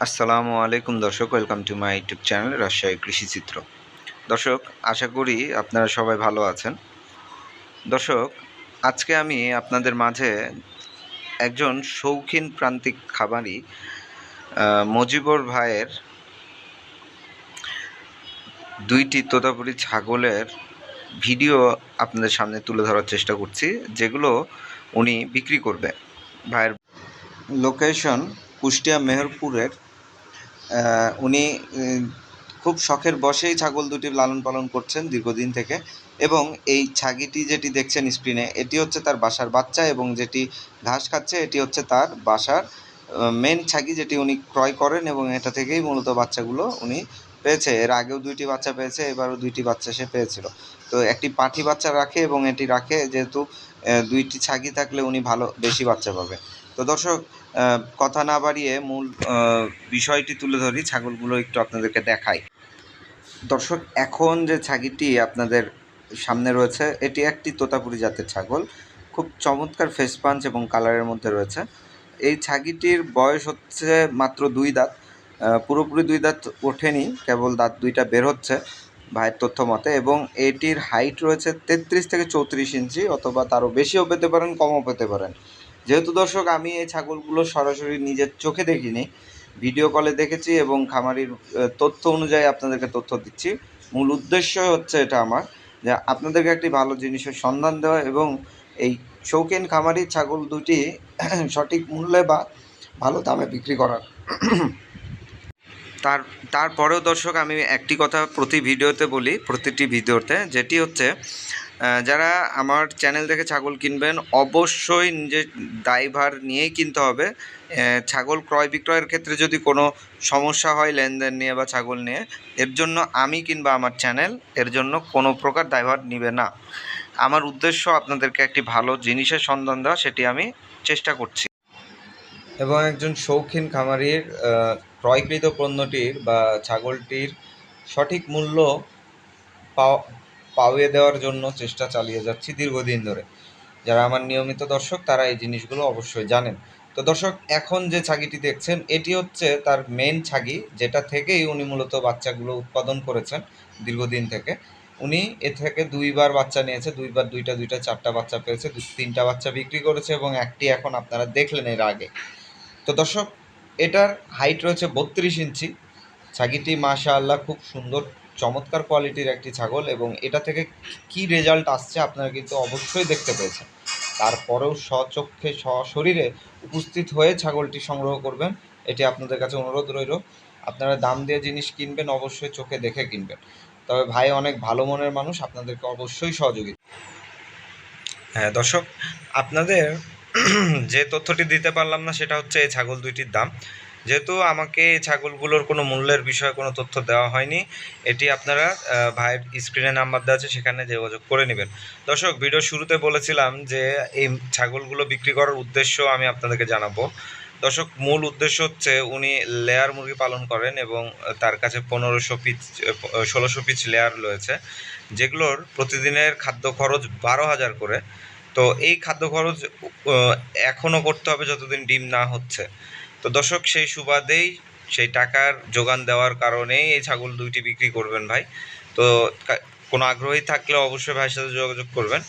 আসসালামু আলাইকুম দর্শক welcome to my YouTube channel Rajshahi কৃষিচিত্র দর্শক আশা করি আপনারা সবাই ভালো আছেন। দর্শক আজকে আমি আপনাদের মাঝে একজন শৌখিন প্রান্তিক আহ, মজিবর ভাইয়ের দুইটি তোতাপুরি ছাগলের ভিডিও আপনাদের সামনে তুলে ধরার চেষ্টা করছি যেগুলো উনি বিক্রি করবে। ভাইয়ের লোকেশন কুষ্টিয়া মেহেরপুরের উনি খুব শখের বশেই ছাগল দুটি লালন পালন করছেন দীর্ঘদিন থেকে। এবং এই ছাগিটি যেটি দেখছেন স্ক্রিনে এটি হচ্ছে তার বাসার বাচ্চা এবং যেটি ঘাস খাচ্ছে, এটি হচ্ছে তার বাসার মেন ছাগি যেটি উনি ক্রয় করেন এবং এটা থেকেই মূলত বাচ্চাগুলো উনি পেয়েছে। এর আগেও দুইটি বাচ্চা পেয়েছে, এবারও দুইটি বাচ্চা সে পেয়েছিল। তো একটি পাঠি বাচ্চা রাখে এবং এটি রাখে যেহেতু দুইটি ছাগি থাকলে উনি ভালো, বেশি বাচ্চা পাবে। তো দর্শক কথা না বাড়িয়ে মূল বিষয়টি তুলে ধরি, ছাগলগুলো একটু আপনাদেরকে দেখাই। দর্শক, এখন যে ছাগিটি আপনাদের সামনে রয়েছে, এটি একটি তোতাপুরি জাতের ছাগল। খুব চমৎকার ফেস পাঞ্চ এবং কালারের মধ্যে রয়েছে। এই ছাগিটির বয়স হচ্ছে মাত্র দুই দাঁত। পুরোপুরি দুই দাঁত ওঠেনি, কেবল দাঁত দুইটা বের হচ্ছে ভাইয়ের তথ্য মতে এবং এটির হাইট রয়েছে তেত্রিশ থেকে চৌত্রিশ ইঞ্চি অথবা তারও বেশিও পেতে পারেন, কমও পেতে পারেন। যেহেতু দর্শক, আমি এই ছাগলগুলো সরাসরি নিজের চোখে দেখিনি, ভিডিও কলে দেখেছি এবং খামারির তথ্য অনুযায়ী আপনাদেরকে তথ্য দিচ্ছি। মূল উদ্দেশ্য হচ্ছে এটা আমার, যে আপনাদেরকে একটি ভালো জিনিসের সন্ধান দেওয়া এবং এই শৌখিন খামারি ছাগল দুটি সঠিক মূল্যে বা ভালো দামে বিক্রি করার। তার, তারপরেও দর্শক, আমি একটি কথা প্রতি ভিডিওতে বলি, প্রতিটি ভিডিওতে, যেটি হচ্ছে যারা আমার চ্যানেল থেকে ছাগল কিনবেন, অবশ্যই নিজের দায়ভার নিয়েই কিনতে হবে। ছাগল ক্রয় বিক্রয়ের ক্ষেত্রে যদি কোনো সমস্যা হয় লেনদেন নিয়ে বা ছাগল নিয়ে, এর জন্য আমি কিংবা আমার চ্যানেল এর জন্য কোনো প্রকার দায়ভার নিবে না। আমার উদ্দেশ্য আপনাদেরকে একটি ভালো জিনিসের সন্ধান দেওয়া, সেটি আমি চেষ্টা করছি। এবং একজন শৌখিন খামারির ক্রয়কৃত পণ্যটির বা ছাগলটির সঠিক মূল্য পাওয়া পাওয়ে দেওয়ার জন্য চেষ্টা চালিয়ে যাচ্ছি দীর্ঘদিন ধরে। যারা আমার নিয়মিত দর্শক, তারা এই জিনিসগুলো অবশ্যই জানেন। তো দর্শক, এখন যে ছাগিটি দেখছেন, এটি হচ্ছে তার মেন ছাগি, যেটা থেকেই উনি মূলত বাচ্চাগুলো উৎপাদন করেছেন দীর্ঘদিন থেকে। উনি এ থেকে দুইবার বাচ্চা নিয়েছে, দুইবার দুইটা দুইটা, চারটা বাচ্চা পেয়েছে তিনটা বাচ্চা বিক্রি করেছে এবং একটি এখন আপনারা দেখলেন এর আগে। তো দর্শক, এটার হাইট রয়েছে বত্রিশ ইঞ্চি। ছাগিটি মাশা আল্লাহ খুব সুন্দর চমৎকার কোয়ালিটির একটি ছাগল এবং এটা থেকে কি রেজাল্ট আসছে আপনারা কিন্তু অবশ্যই দেখতে পেয়েছেন। তারপরেও স্বচক্ষে সশরীরে উপস্থিত হয়ে ছাগলটি সংগ্রহ করবেন, এটি আপনাদের কাছে অনুরোধ রইল। আপনারা দাম দিয়ে জিনিস কিনবেন, অবশ্যই চোখে দেখে কিনবেন। তবে ভাই অনেক ভালো মনের মানুষ, আপনাদেরকে অবশ্যই সহযোগিতা হ্যাঁ দর্শক, আপনাদের যে তথ্যটি দিতে পারলাম না, সেটা হচ্ছে এই ছাগল দুইটির দাম। যেহেতু আমাকে ছাগলগুলোর কোনো মূল্যের বিষয়ে কোনো তথ্য দেওয়া হয়নি, এটি আপনারা ভাইয়ের স্ক্রিনে নাম্বার দেওয়া আছে, সেখানে যোগাযোগ করে নেবেন। দর্শক, ভিডিও শুরুতে বলেছিলাম যে এই ছাগলগুলো বিক্রি করার উদ্দেশ্য আমি আপনাদেরকে জানাব। দর্শক, মূল উদ্দেশ্য হচ্ছে উনি লেয়ার মুরগি পালন করেন এবং তার কাছে পনেরোশো পিস ষোলোশো পিচ লেয়ার রয়েছে, যেগুলোর প্রতিদিনের খাদ্য খরচ বারো হাজার করে। তো এই খাদ্য খরচ এখনও করতে হবে যতদিন ডিম না হচ্ছে। তো দর্শক, সেই সুবাদেই সেই টাকার যোগান দেওয়ার কারণেই এই ছাগল দুইটি বিক্রি করবেন ভাই। তো কোনো আগ্রহী থাকলে অবশ্যই ভাইয়ের সাথে যোগাযোগ করবেন।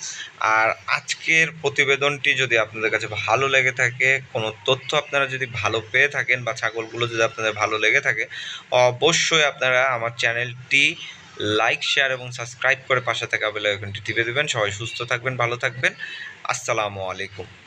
আর আজকের প্রতিবেদনটি যদি আপনাদের কাছে ভালো লেগে থাকে, কোনো তথ্য আপনারা যদি ভালো পেয়ে থাকেন বা ছাগলগুলো যদি আপনাদের ভালো লেগে থাকে, অবশ্যই আপনারা আমার চ্যানেলটি লাইক, শেয়ার এবং সাবস্ক্রাইব করে পাশে থাকা আইকনটি টিপে দেবেন। সবাই সুস্থ থাকবেন, ভালো থাকবেন। আসসালামু আলাইকুম।